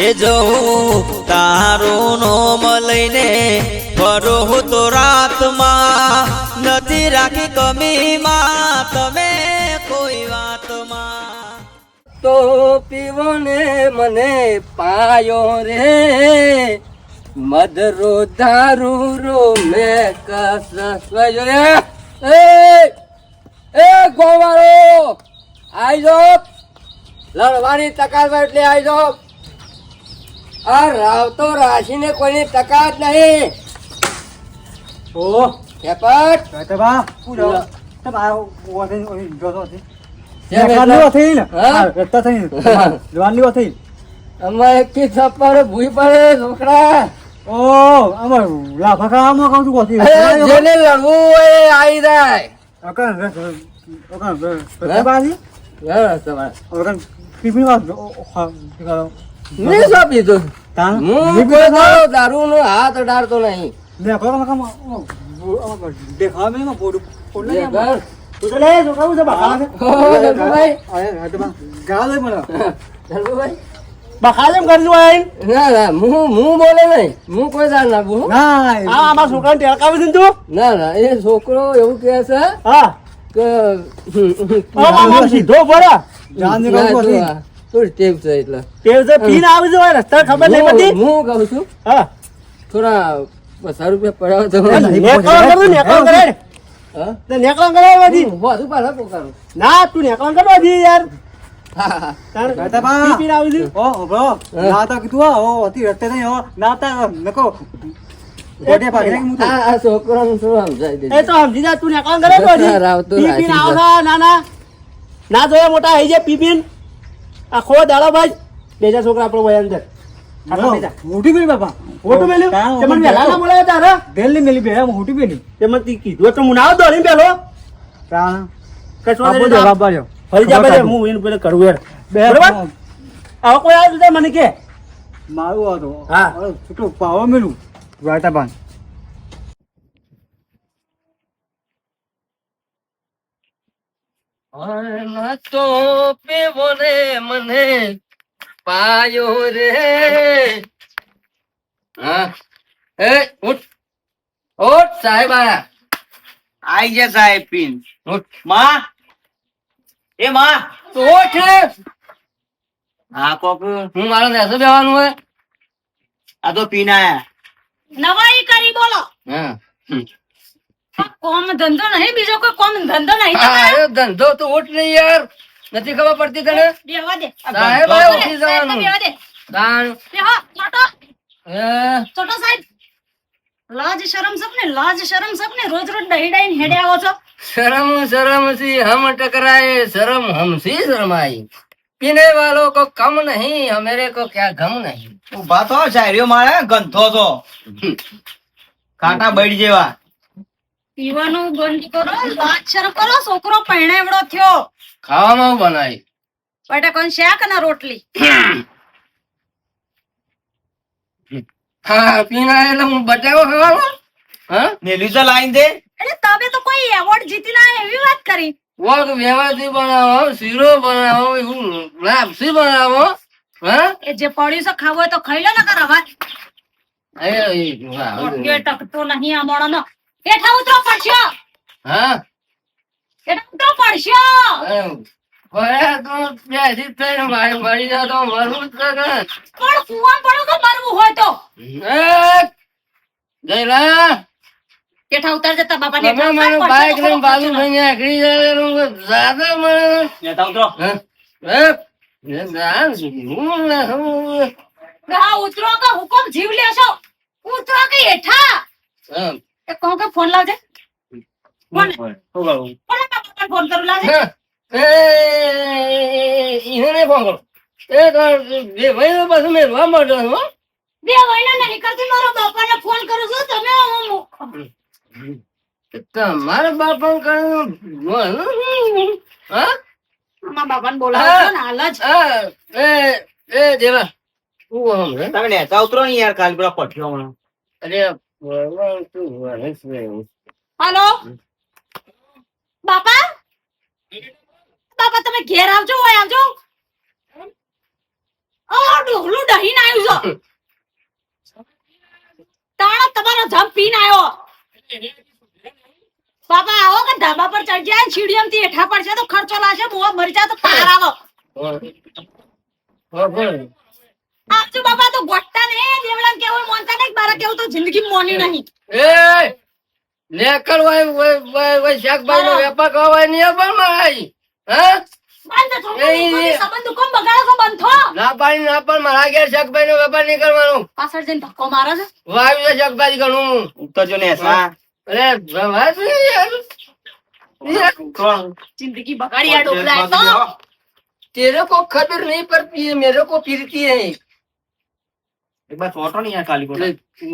એ જવું તારું નોમ લઈને ફરો તો રાતમાં નથી રાખી કમીમાં તમે કોઈ વાતમાં. તો પીવો ને મને પાયો રે, મધરો દારૂ રો મે કસ એ એ ગોવાળો, આઈ જો. લડવાની તકાલ એટલે આઈ જો. આ રાવતો રાશીને કોઈની તકાત નહીં. ઓ. કેપટ તો બા પૂરો પૂરો. તો બા ઓથે ઓય જોતો હતી જેમ કાલી ને? હા? હા રત્તા થઈ જવાનલી ઓથે અમારે કી થપ્પડ ભૂઈ પડે છોકરા. ઓ અમાર લાફા ખાવામાં કહું છું જેને લડવું હોય આવી જાય. અકન અકન બાજી બસ તમારે. અકન પીપી વાત મેં શું પીધું? હું કોઈ દાડો દારૂનો હાથ અડાડતો નહીં. ને દેખાવ મે પોડું પોડું લે ઘર. તું લે જો કહું છે બા હો, અરે મને. બખાલેમ કરજો આઈ ના ના હું હું બોલે નહીં. હું કોઈ દાડ ના બોલું ના આ અમાર છોકરાને ટેલકાવી દીધું તું? ના ના એ છોકરો એવું કહે છે હા. કે સીધો જાન આ, થોડી ટેવ છે એટલે? તેલ તો પીને આવી જવાય રસ્તા ખબર નહીં પડતી હું કહું છું? હા. થોડા પચાસ રૂપિયા પડાવો તો. નેકળો કરું નેકળો કરે હા? તે નેકળો કરે બધી. વધુ પાછા પોકારું ના તું નેકળો કરવા દી યાર. હા, હા. તાર પી પીને આવી છું ઓ બ્રો. ના કીધું હો ઓ અતિ રસ્તે નહીં હો. ના તા નકો ગોડે ભાગી નાખી મુતું આ આ છોકરાને થોડું સમજાવી દેજો. એ તો સમજી જા તું નેકળો કરે બધી. રાવતો પી પીને રાખી ના ના. ના જોયા મોટા આઈ જાય પી પીને. આખો દાડો ભાઈ. બેજા છોકરા આપણો ભાઈ અંદર. મોટી બેલી બાપા. મોટું મેલ્યું તે મને વહેલા ના બોલાવ્યા તારા દેલની મેલી બે મોટી બેલી તે મને તી કીધું. તો હું ના દોડીને પેલો. તાણ કશો જવાબ બાર્યો ફરી જા બે હું એને પેલે કરું યાર બરાબર? આવો કોઈ તો મને કે. મારું હતો હા. છોટું પાવા મેલું. વાટા પાન તો પેવો રે મને પાયો રે. હા એ ઉઠ ઉઠ સાહેબ આયા આઈ જા સાહેબ પીન. ઉઠ. માં એ માં. તો ઉઠ. હા કોક. હું મારો નેસો બેવાનું હોય? આ તો પીન આયા. નવાઈ કરી બોલો. હા કોમ ધંધો નહીં બીજો કોઈ કોમ ધંધો નહીં. અરે ધંધો તો ઉઠ નહીં યાર. નથી ખબર પડતી તને? બેવા દે. સાહેબ આ ઉઠી જવાનું. બેવા દે. દાણ. બેહો છોટો. હે? છોટો સાહેબ લાજ શરમ સપને લાજ શરમ સપને રોજ રોજ ડહી ડહીને હેડે આવો છો. શરમ શરમ સી હમ ટકરાએ શરમ હમ સી શરમાઈ પીને વાલો કો કમ નહીં હમેરે કો ક્યા તો કાંટા બળી જેવા. પીવાનું બંધ કરો વાત શરૂ કરો છોકરો પરણેવડો થયો. ખાવામાં બનાય. બનાવી કોણ શાક ના રોટલી. હા પીના એટલે હું બચાવો ખાવાનો? હા? નેલી તો લાઈન દે. એટલે તમે તો કોઈ એવોર્ડ જીતી ના એવી વાત કરી. વોક વ્યવહારથી બનાવો શીરો બનાવો એવું લાપસી બનાવો હા? એ જે પડ્યું છે ખાવું હોય તો ખાઈ લો ને કર અવાજ ટકતો નહીં આ મોણોનો હેઠા ઉતરો પડશો. હા? હેઠા ઉતરો પડશો. ભયા તો બેસી થઈને મારી મરી જાતો મરવું જ છે પણ પડો મરવું હોય તો? એ, જયલા. હેઠા ઉતાર જતા બાપા તમે મને બાઈક લઈને બાજુ થઈને મને. ઉતરો. હું. હા? ઉતરો કે હુકમ જીવ લેશો? ઉતરો કે હેઠા? એમ. કે ફોન લાવજે. કોણ કરું ફોન કરું લાવજે. એ, ઈને ફોન કરો. એ બે ભાઈ પાછું મેળવા માંડો હો. બે મહિના નહીં મારો બાપાને ફોન કરું છું તમે તમારા બાપા કહ્યું હા મારા બાપાને બોલાવો છો ને હાલ જ. એ એ દેવા તું આમ તમે નેતા ઉતરો ને યાર કાલ પેલા પઠ્યો હમણાં. અરે હાલો? બાપા? બાપા, તમે ઘેર આવજો હોય આવજો. આ ડોહલું ના આવ્યું તાણો તમારો જમ પીને આવ્યો. બાપા, આવો કે ધાબા પર ચડી જાય સીડીએમથી હેઠા પડશે તો ખર્ચો લાગશે મોં મરી જાય તો પાર આવો. આપજો બાપા તો ગોઠતા ને દેવડા કેવું મોનતા નહીં મારા કેવું તો જિંદગી મોની નહીં એ લેકર વાય વાય વાય વાય શાકભાજી નો વેપાર કરવા વાય નહીં પણ મારી હા બંધ થોડું એ, એ. સંબંધ કોમ બગાડો છો બંધ થો ના પાડી ના પણ મારા ઘેર શાકભાજી નો વેપાર નહીં કરવાનો પાછળ જઈને ધક્કો મારો છે વાયુ છે શાકભાજી ઘણું ઉતરજો ને એસા અરે વાત નહીં યાર યાર, ત્રણ જિંદગી બગાડી આ ડોકરા તો तेरे को खबर नहीं पड़ती है मेरे को फिरती है એક બાર ફોટો નહીં યાર કાલી કોટ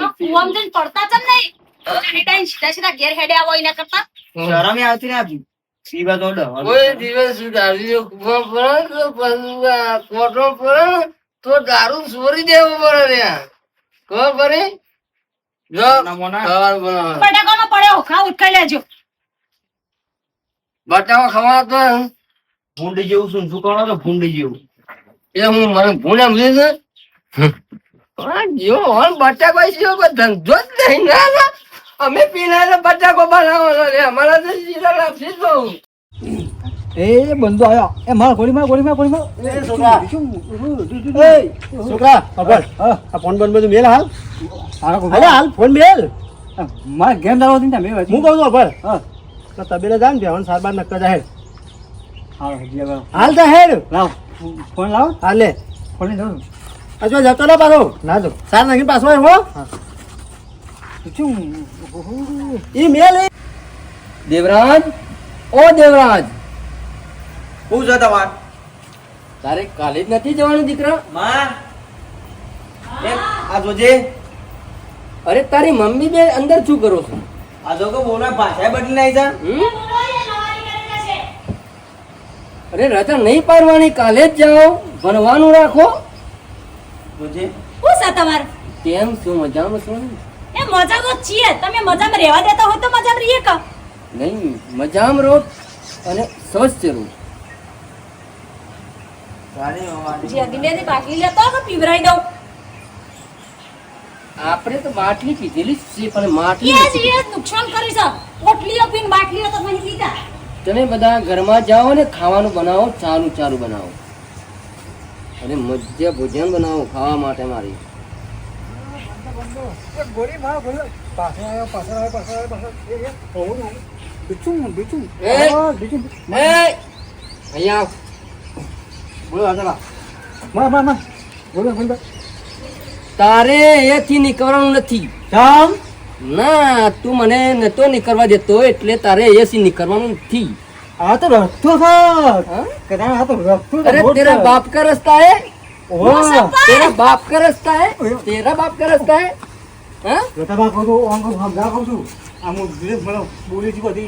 જો કુવામ જઈને પડતા ચમ નહીં. હેડાઈને સીધા સીધા ઘેર હેડે આવો એના કરતા. શરમ આવતી ને આપી. સીવા તો કોઈ દિવસ દારૂ કુવા પડે કોટો પડે તો દારૂ સોરી દેવો પડે ત્યાં ખબર પડી? જો ના મોના. ખાવાનું બનાવો બટાકાનો પડ્યો ખા ઉટકાઈ લેજો. બટાકા ખાવા તો ભૂંડી જેવું શું શું કરો તો ભૂંડી જેવું. એ હું મને ભૂને મળી છે જો હોન બટાકા કોઈ ધંધો જ નહીં. ના ના અમે પીના બટાકો બનાવવાનો રે અમારા તો જીરા લાપસી બહુ. એ બંધો આવ્યો એ માર ગોળી માર ગોળી માર ગોળી માર. એ છોકરા. એ છોકરા. અબળ આ ફોન બંધ બધું મેલ હાલ. અરે હાલ ફોન મેલ. માર ગેમ દાડો હતી તમે હું કહું છું અબળ હા. તો તબેલે જાન બેહન સારબાર નક્કર જાહેર. હાલ જાહેર. લાવ. ફોન લાવ. હાલે. ફોન લાવ અજો જતો ના પાછો. ના જો સાર નાખીને પાછો આવ્યો ઈ મેલ દેવરાજ? ઓ દેવરાજ. હું છે તમાર તારે કાલે જ નથી જવાનું દીકરા? માં. આ જોજે. અરે તારી મમ્મી બે અંદર શું કરો છો? આ જો કે બોલા ભાષા બદલી નાઈ જા. અરે રજા નહીં પાડવાની કાલે જ જાઓ ભણવાનું રાખો. જોજે શું છે તમારે? કેમ? શું મજામાં છો? એ મજામાં છીએ. તમે મજામાં રહેવા દેતા હોય તો મજામાં રહીએ કા? નહીં મજામાં રહો અને સ્વસ્થ રહો. જે અગિલેની બાટલી લેતો કે પીવરાઈ દઉં. આપણે તો બાટલી પીધેલી છે પણ માટલી નુકસાન કરી છે પોટલીઓ પીને બાટલીઓ તો નહીં લીધા તમે બધા ઘરમાં જાઓ ને ખાવાનું બનાવો ચાલુ ચાલુ બનાવો. અને મધ્ય ભોજન બનાવું ખાવા માટે મારી. તારે એથી નીકળવાનું નથી. ના તું મને નતો નીકળવા દેતો એટલે તારે એથી નીકળવાનું નથી. આ તો રસ્તો છે હા? કદાચ આ તો રસ્તો છે, अरे રોડ तेरा છે. बाप का रास्ता है ઓહો तेरा बाप का रास्ता है तेरा बाप का रास्ता है हाँ? રતાબા કહું છું આમ કહું સમજા કહું છું આમ હું ધીરે મને બોલી છું બધી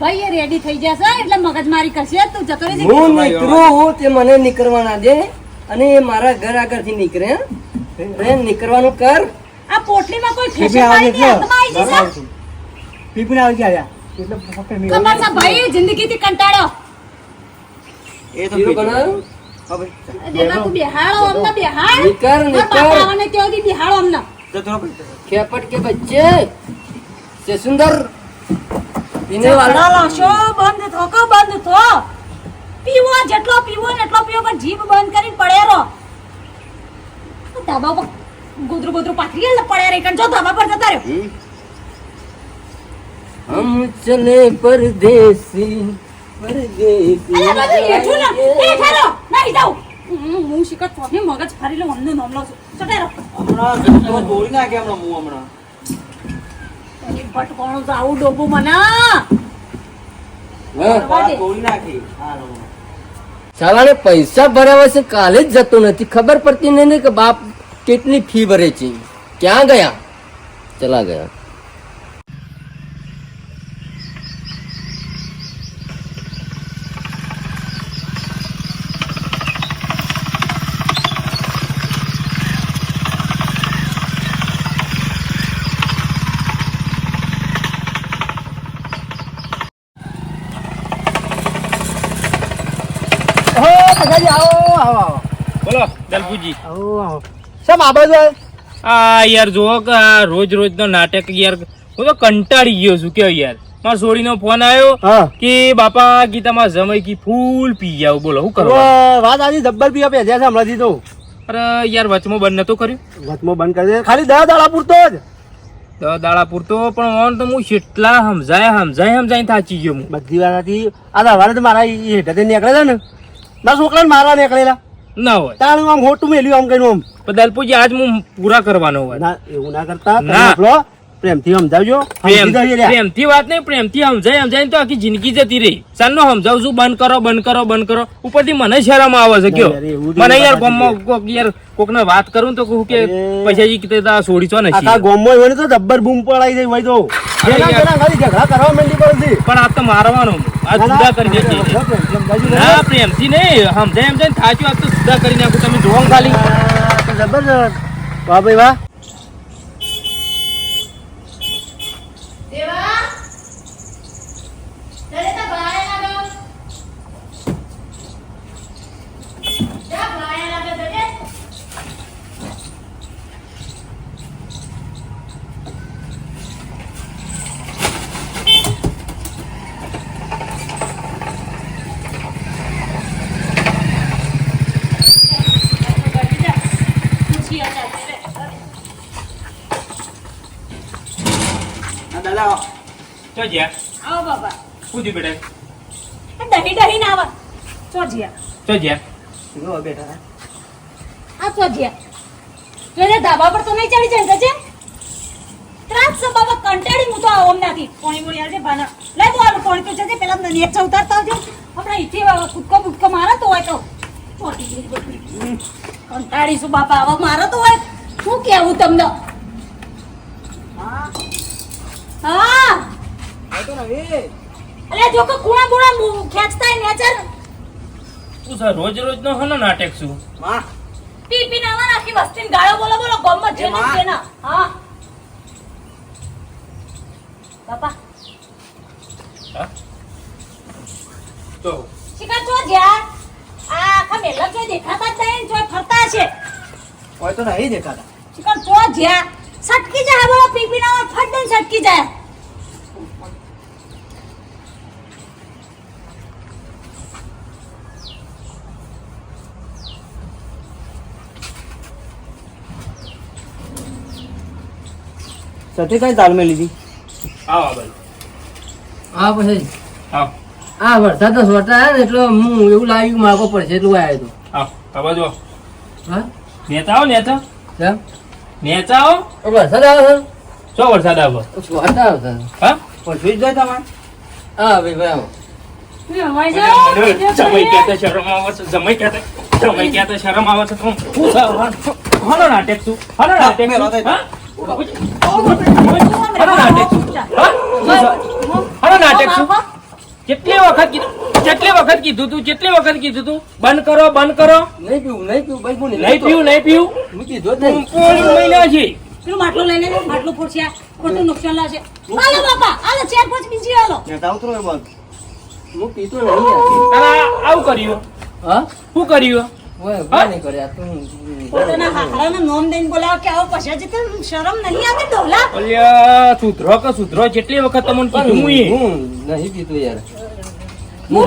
ભાઈ એ રેડી થઈ જશે એટલે મગજમારી કરશે તું જતો રહેજે હું નીકળું તે મને નીકળવા ના દે અને એ મારા ઘર આગળથી નીકળે હં? એ નીકળવાનું કર આ પોટલીમાં કોઈ પીપી ફેશન આવે મારી એટલે હાથમાં આવી જશે પીપીને આવી ગયા એટલે ફક્ત મેં- કમર સા ભાઈ જિંદગીથી કંટાળો એ તો શીરો પીધું. બનાવ્યું? હા ભાઈ દેવા તું બેહાડો અમને બેહાડ નીકળ, મારા નીકળ. બાપા આવવાને ત્યાં સુધી બેહાડો અમને તો થોડો પૈસા. खेपट के बच्चे से सुंदर पीने ઝઘડા वाला લાશો બંધ થો કે બંધ થો પીવો જેટલો પીવો ને એટલો પીવો પણ જીભ બંધ કરીને પડે રહો ધાબા પર ગોદરું ગોદરું પાથરી એટલે પડે રહી કારણ જો ધાબા પર જતા રહ્યો हम चले परदेसी परदेसी અરે બધું હેઠું ને એ ઠેરો નહીં જાઉં હું હું શીખત થોડી મગજ ફરી લઉં અમને નામ લઉં છું ચટે રહો હમણાં ગંધો તોડી નાખે હમણાં મું હમણાં એની ભટકોણું જાવું ડોબું મને હા વાત તોડી નાખી હા નો. સાલાને પૈસા ભરાવા છે કાલે જ જતો નથી ખબર પડતી નહીં ને કે બાપ કેટલી ફી ભરે છે ક્યાં ગયા ચલા ગયા ઓહો, આવો આવો આવો. બોલો દલપુજી. આવો આવો. શેમ આ બાજુ આ યાર જો રોજ રોજ નો નાટક યાર હું તો કંટાળી ગયો છું કે યાર. મારા સોડીનો ફોન આવ્યો કે બાપા ગીતામાં જમાઈ કી ફૂલ પી જાવ બોલો શું કરો વાત આજે જબ્બર પીવા પેધ્યા જ્યાં હમણાંથી તો. અરે યાર વચમાં બંધ નતો કર્યું? વચમાં બંધ કરી ખાલી દસ દાડા પૂરતો જ. દસ દાડા પૂરતો પણ ઓન તો હું કેટલા સમજાય સમજાય સમજાય થાચી ગયો બધી વાત હતી. આ તો મારા હેઠળ નીકળે છે ને. મારા છોકરાને મારવા નીકળેલા. ના હોય. તાણ આમ ખોટું મેલ્યું આમ કઈ આમ. દલપુજી આજ હું પૂરા કરવાનો હોય. ના એવું ના કરતા. ના. પ્રેમથી સમજાવજો. પ્રેમથી વાત નહીં પ્રેમથી સમજાય સમજાય તો આખી જિંદગી જતી રહી. સાંજનો સમજાવું છું બંધ કરો બંધ કરો બંધ કરો. ઉપરથી મને શરમ આવે છે કયો? મને યાર ગોમ ગામમાં કોક યાર કોકને વાત કરું તો કહું કે. પૈસાજી આ છોડી છો આખા નથી હોય તો દબ્બર બૂમ પડાઈ જાય હોય તો. ઝઘડા કરવા માંડી પડતી પણ આ તો મારવાનું. આ જુદા કરી દેજે ના પ્રેમથી નહીં. સમજાય સમજાય થાચ્યું આ તો જુદા કરી નાખું તમે જોવો ખાલી. આ તો જબ્બર છે. વાહ ભાઈ વાહ દેવા ચલે તો બહાર લાગો જા બહાર લાગો જજે આ દાદા ચો જ્યાં આવો બાબા. થયું બેટા? દહી દહી ના આવા. ચોજિયા. ચો જ્યાં જો બેઠા? આ ચોજિયા. જોજે ધાબા પર તો નહીં ચડી જાય જજે. ત્રાસ છે બાબા કંટાળી હું તો આવો નથી પોણી મોણી આવજે ભાના. લે તો આલું પોણી તો જજે. પેલા મને એક ઉતારતા આવજો. હમણાં ઈથી કૂદકો બુટકો મારે તો હોય તો. ચોટી કંટાળી છું બાપા આવા મારો તો હોય. શું કેવું તમને હા તો ને એ. અલે જો કે કુણા બુણા મુ- ખેંચતા નેચર. તું સર રોજ રોજ નો હનો નાટક છું. માં. પી પી નાવા આખી વસ્તીને ગાળો બોલો બોલો ગમત છે એ માં. ના? હા. બાપા. તો? શિકાર જો જ્યાં આ આખા મેલા જો દેખાતા જ નહીં જો ફરતા છે. હોય તો નહીં દેખાતા. શિકાર છો જ્યાં સટકી જાય બોલો પી પી નાવા ફટ દે સટકી જાય. સતી કઈ તાલમે લીધી? આવો ભાઈ. હા પછી? હા. આ વરસાદ તો સોટા આવ્યા ને એટલે હું એવું લાગ્યું માગો પડશે એટલું આવ્યો હતો આવો બાજુ આવો. હા? નેતા આવો નેતા. કેમ? નેતા આવો. તો વરસાદ આવે ચો વરસાદ આવે? છે સોટા આવશે હા? પણ સુઈ જ જાય તમારે. હા ભાઈ ભાઈ આવો. તો શરમ આવે છે નાટક કેટલી વખત કીધું કેટલી વખત કીધું તું કેટલી વખત કીધું તું બંધ કરો બંધ કરો નહીં પીવું નહીં પીવું ભાઈ નહીં પીવું નહીં પીવું હું કીધું નહીં પોણી મહિના છે પેલું માટલું લઈને માટલું ફોડશે ખોટું નુકસાન લાવશે હાલો બાપા હાલો ચાર પાંચ બીજી હાલો નેતા ઉતરો એ બંધ હું પીતો નહીં તારા આવું કર્યું? હા? શું કર્યું? પોતાના હાકડાનું નામ દઈને બોલાવો કે આવો પછી જતો શરમ નહીં આવતી ડોલા. અલ્યા સુધરો કે સુધરો જેટલી વખત તમને કીધું હું નહીં પીધું યાર. હું?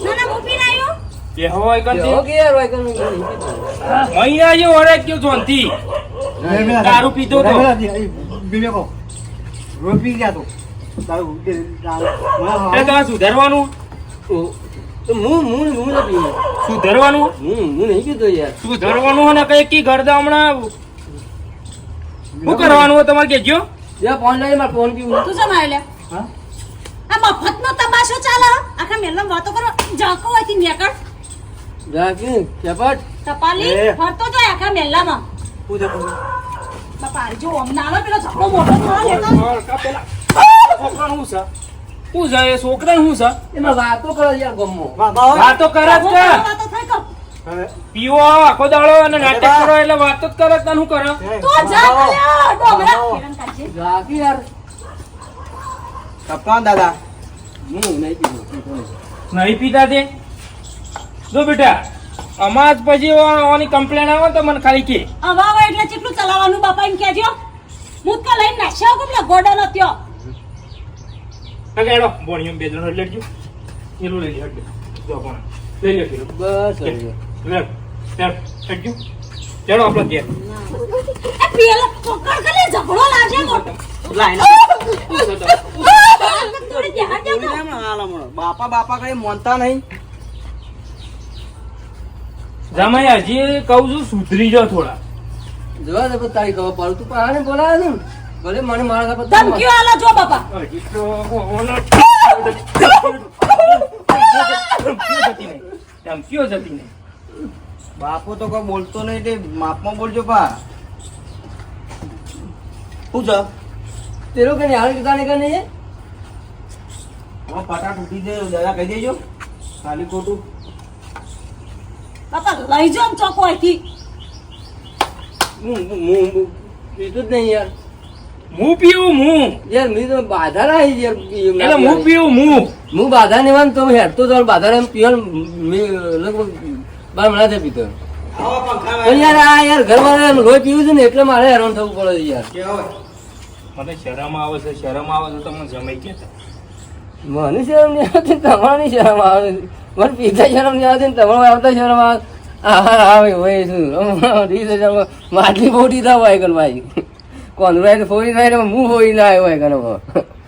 ના ના હું આવ્યો? કે કે યાર હોય કે હું નહીં પીતો મહિના જે વરે ગયો જોનથી દારૂ પીધો તો. રોપી ગયા તો. તારું એ સુધારવાનું. તો- તો હું હું હું. નહીં પીવું સુધારવાનું હું હું નહીં પીતો યાર. સુધારવાનું અને કઈ કી ગરદા હમણાં? શું કરવાનું હોય તમારે કેજો યા ફોન લઈને મારે ફોન પીવું તું જમાય લે હા? આ મફતનો તમાશો ચાલે આખા મેલમ વાતો કરો. જાકો હોયથી નેકળ. જા ચપટ ટપાલી ફરતો જાય આખા મેલામાં પૂજા પૂજા બાપા જો અમને આવે પેલો ઝઘડો મોટો થવા લેતો છોકરાનું શું છે. શું છે છોકરા શું એમાં વાતો કરો યાર ગમો. વાતો કરે જ પીવો આખો દાડો અને નાટક કરો એટલે વાતો જ કરે તને શું કરો? તો જા યાર. કપ્તાન દાદા. હું નહીં પીતો. નહીં. પીતા તે? જો બેટા અમાજ પછી ઓની કમ્પ્લેન આવે તો મને ખાલી કે. હવે એટલે કેટલું ચલાવવાનું બાપા એમ કહેજો? હું તો લઈને નાખ્યો કે ગોડો નત્યો આગળ બોણીઓ બે જણ લેજો એનું લઈ લે હટ જો પણ લઈ લે પેલું. બસ લે લે હટજો. ચાલો આપણો ઘેર. એ પેલો પકડ કલે ઝઘડો લાગે મોટો. લાઈન બાપા બાપા કઈ મોનતા નહીં. જમાઈ હજી કહું છું સુધરી જાઓ થોડા. જો તારી ખબર પડતું પણ બોલાવે ને? ભલે મને મારા પર ધમકીઓ આલો જો બાપા. ધમકીઓ જતી નહીં. બાપો તો કોઈ બોલતો નહીં તે માપમાં બોલજો પા. શું છે તેરો કે હાલ કે તાને કને છે હવે પટા તૂટી દે દાદા કહી દેજો. ખાલી ખોટું. બાપા લઈ જો ને ચોકો અહીંથી. હું હું હું તો જ નહીં યાર. હું પીવું હું યાર મેં તો બાધા આવી યાર એટલે હું પીવું હું હું બાધા ને વાન તો હેડતો તો બાધા ને પીવન મેં લગભગ બાર મહિના થી પીતો યાર આ યાર ઘરવાળા લોહી પીવું છે ને એટલે મારે હેરાન થવું પડે યાર. મને શરમ આવે છે શરમ આવે છે તમને જમાઈ કે મને શરમ નહીં આવતી તમારે શરમ આવે મને પીતા શરમ નહીં આવતી ને તમારે આવતા શરમ આવે. આવે હોય શું? માટલી બોટી થાય હોય ભાઈ કોંદરાય તો ફોડી થાય ને હું ફોડી ના આવ્યો હોય કન